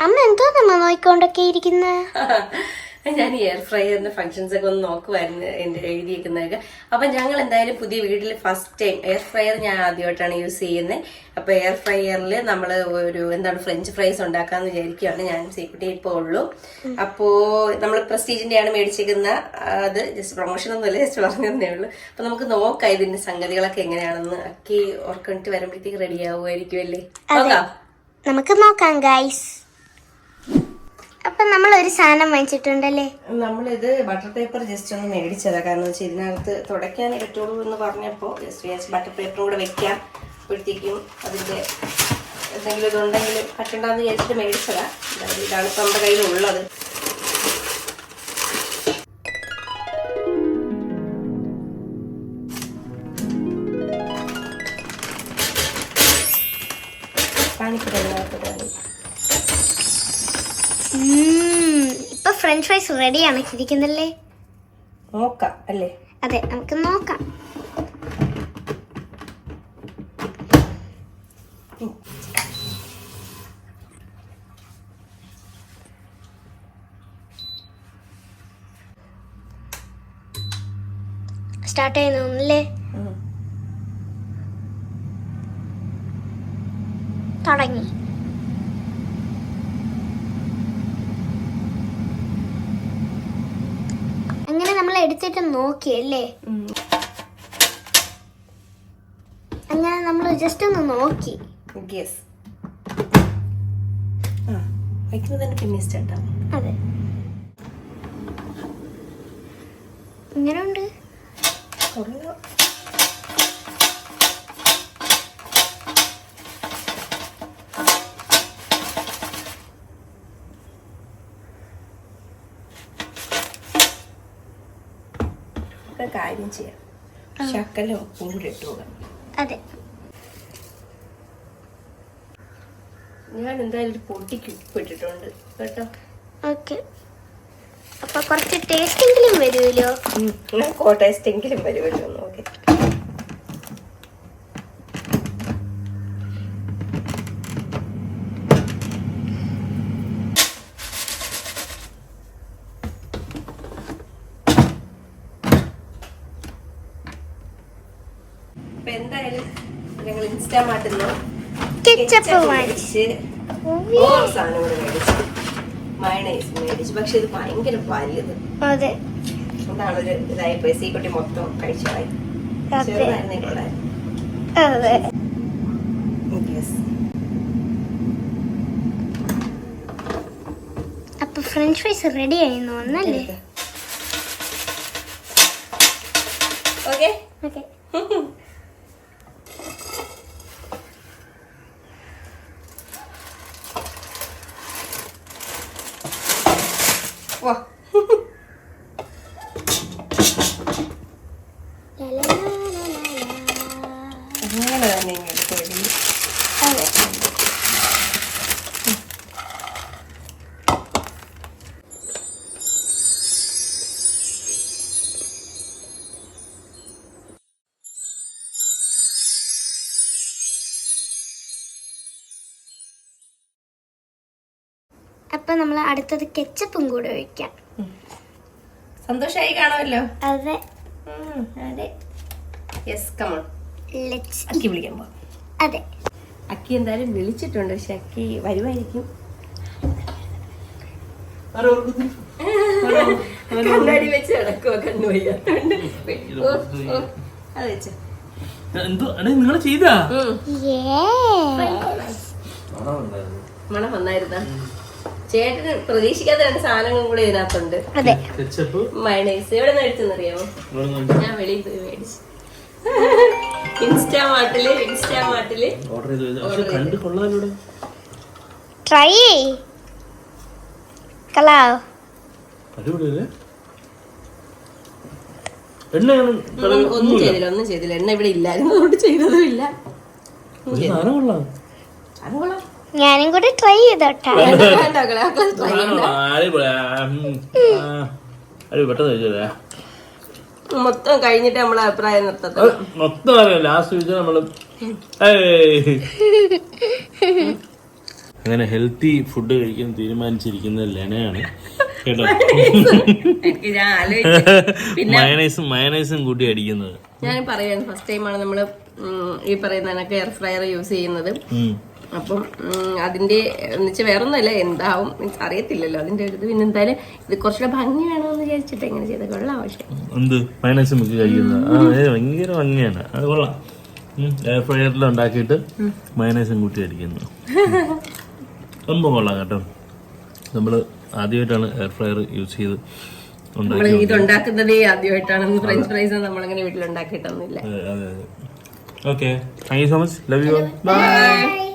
അമ്മ എന്തോ നമ്മ നോക്കിക്കൊണ്ടൊക്കെ ഇരിക്കുന്ന? ഞാൻ എയർ ഫ്രയറിന്റെ ഫംഗ്ഷൻസ് ഒക്കെ ഒന്ന് നോക്കുമായിരുന്നു എന്റെ എഴുതിയിരിക്കുന്നതൊക്കെ അപ്പൊ ഞങ്ങൾ എന്തായാലും പുതിയ വീട്ടിൽ ഫസ്റ്റ് ടൈം എയർ ഫ്രയർ ഞാൻ ആദ്യമായിട്ടാണ് യൂസ് ചെയ്യുന്നത് അപ്പൊ എയർ ഫ്രയറിൽ നമ്മൾ ഒരു എന്താണ് ഫ്രഞ്ച് ഫ്രൈസ് ഉണ്ടാക്കാന്ന് വിചാരിക്കുകയാണ് ഞാൻ സീക്കുട്ടി ഇപ്പോൾ ഉള്ളൂ. അപ്പോ നമ്മൾ പ്രസ്റ്റീജിന്റെ ആണ് മേടിച്ചേക്കുന്ന അത് ജസ്റ്റ് പ്രൊമോഷൻ ഒന്നുമല്ല ജസ്റ്റ് പറഞ്ഞതേ ഉള്ളൂ. അപ്പൊ നമുക്ക് നോക്കാം ഇതിന്റെ സംഗതികളൊക്കെ എങ്ങനെയാണെന്ന്. അക്കി ഓർക്കണിട്ട് വരുമ്പോഴത്തേക്ക് റെഡി ആവുമായിരിക്കും അല്ലേ നോക്കാം. നമുക്ക് നോക്കാം ഗൈസ് അപ്പൊ നമ്മൾ ഒരു സാധനം വാങ്ങിച്ചിട്ടുണ്ടല്ലേ? നമ്മളിത് ബട്ടർ പേപ്പർ ജസ്റ്റ് ഒന്ന് മേടിച്ചതാ. കാരണം വെച്ചാൽ ഇതിനകത്ത് തുടയ്ക്കാനേ പറ്റുള്ളൂ എന്ന് പറഞ്ഞപ്പോൾ ജസ്റ്റ് ബട്ടർ പേപ്പറും കൂടെ വെക്കാം. അപ്പോഴത്തേക്കും അതിന്റെ എന്തെങ്കിലും ഇതുണ്ടെങ്കിൽ പറ്റണ്ടെന്ന് വിചാരിച്ചിട്ട് മേടിച്ചതാ. ഇതാണ് ഇപ്പം നമ്മുടെ കയ്യിലുള്ളത്. ഉം, ഇപ്പൊ ഫ്രഞ്ച് ഫ്രൈസ് റെഡിയാണ് ഇരിക്കുന്നല്ലേ? നോക്കാം അല്ലേ? അതെ നമുക്ക് നോക്കാം. സ്റ്റാർട്ട് ചെയ്യുന്നല്ലേ. തുടങ്ങി അങ്ങനെ നമ്മൾ എടുത്തിട്ട് നോക്കിയല്ലേ. അങ്ങനെ നമ്മൾ ജസ്റ്റ് ഒന്ന് നോക്കി. യെസ് ഉണ്ട് പിന്നെ അതെ. ഇങ്ങനെയുണ്ട് കൊള്ളാം. കാര്യം ചെയ്യാം. ശക്കല ഉപ്പും കൂടി ഇട്ട് അതെ. ഞാൻ എന്തായാലും ഒരു പൊട്ടിക്ക് ഉപ്പ് ഇട്ടിട്ടുണ്ട് കേട്ടോ? ഓക്കെ. അപ്പൊ കുറച്ച് ടേസ്റ്റ് എങ്കിലും വരുമല്ലോ? ടേസ്റ്റ് എങ്കിലും വരുമല്ലോ നോക്കി അപ്പൊ എന്തായാലും ഞങ്ങൾ ഇൻസ്റ്റാമാർട്ടിൽ കെച്ചപ്പ് മേടിച്ച് ഓരോ സാധനം കൂടെ മേടിച്ചു. മയണൈസ് മേടിച്ചു. പക്ഷെ ഇത് ഭയങ്കര വലുത്. അതെ. അതാണ് ഒരു ഇതായി പോയി. സീക്കുട്ടി മൊത്തം കഴിച്ചായി അതെ. ചെറുതായിരുന്നേ അതെ. അപ്പൊ ഫ്രഞ്ച് ഫ്രൈസ് റെഡി ആയിരുന്നു ഒന്നല്ലേ ഓക്കെ ഓക്കെ വാ അങ്ങനെ തന്നെ ഇങ്ങോട്ട് തൊഴി അപ്പൊ നമ്മൾ അടുത്തത് കെച്ചപ്പും കൂടെ ഒഴിക്കാം. സന്തോഷമായി കാണുമല്ലോ. അതെ. അതെ. യെസ് കമോൺ അക്കി വിളിക്കാൻ അതെ. അക്കി എന്തായാലും വിളിച്ചിട്ടുണ്ട് പക്ഷെ അക്കി വരുമായിരിക്കും കണ്ണാടി വെച്ച് കിടക്കുവോ കണ്ണു വയ്യാത്തോണ്ട്. ഓ, ഓ, അത് വെച്ചോ. എന്തോ എടേ നിങ്ങൾ ചെയ്താ. മണം വന്നായിരുന്ന? ചേട്ടന് പ്രതീക്ഷിക്കാത്ത രണ്ട് സാധനങ്ങളും കൂടെ ഇതിനകത്തുണ്ട്. അതെ. കെച്ചപ്പ്? മയണൈസ് എവിടെ നിന്ന് മേടിച്ചെന്നറിയാമോ ഞാൻ വെളിയിൽ പോയി മേടിച്ചു. ഇൻസ്റ്റാ ട്രൈ എണ്ണയാണ് ഒന്നും ചെയ്തില്ല ഒന്നും ചെയ്തില്ല. എണ്ണ ഇവിടെ ഇല്ലായിരുന്നു. അതുകൊണ്ട് ചെയ്തതും ഇല്ല അത് കൊള്ളാം. ഞാനും കൂടെ ട്രൈ ചെയ്തോട്ടെ. മൊത്തം കഴിഞ്ഞിട്ട് നമ്മളെ അഭിപ്രായം മൊത്തം അറിയാം. ലാസ്റ്റ് നമ്മൾ അങ്ങനെ ഹെൽത്തി ഫുഡ് കഴിക്കാൻ തീരുമാനിച്ചിരിക്കുന്ന ലെനയാണ്. കേട്ടോ? എനിക്ക് ഞാൻ ആലോചിച്ചു. പിന്നെ മയണൈസും മയണൈസും കൂട്ടി അടിക്കുന്നത്. ഞാൻ പറയാൻ ഫസ്റ്റ് ടൈമാണ് നമ്മൾ ഈ പറയുന്ന എയർ ഫ്രയർ യൂസ് ചെയ്യുന്നത്. അപ്പം അതിന്റെ എന്ന് എന്നുവെച്ചാൽ വേറെ ഒന്നുമല്ല എന്താവും മീൻസ് അറിയത്തില്ലല്ലോ. അതിന്റെ ഇത് പിന്നെ എന്തായാലും ഇത് കുറച്ചുകൂടെ ഭംഗി വേണമെന്ന് വിചാരിച്ചിട്ട് എങ്ങനെ ചെയ്ത കൊള്ളാം പക്ഷേ. എന്ത്? മുക്കി കഴിക്കുന്നത് ഭയങ്കര ഭംഗിയാണ്. അത് കൊള്ളാം. എയർ ഫ്രയറിൽ ഉണ്ടാക്കിയിട്ട് മയണൈസും കൂട്ടി അടിക്കുന്നു സംഭവം കൊള്ളാം കേട്ടോ. നമ്മൾ ആദ്യമായിട്ടാണ് എയർ ഫ്രയർ യൂസ് ചെയ്ത് ആദ്യമായിട്ടാണ് ഫ്രഞ്ച് ഫ്രൈസ് നമ്മളങ്ങനെ okay thank you so much love you bye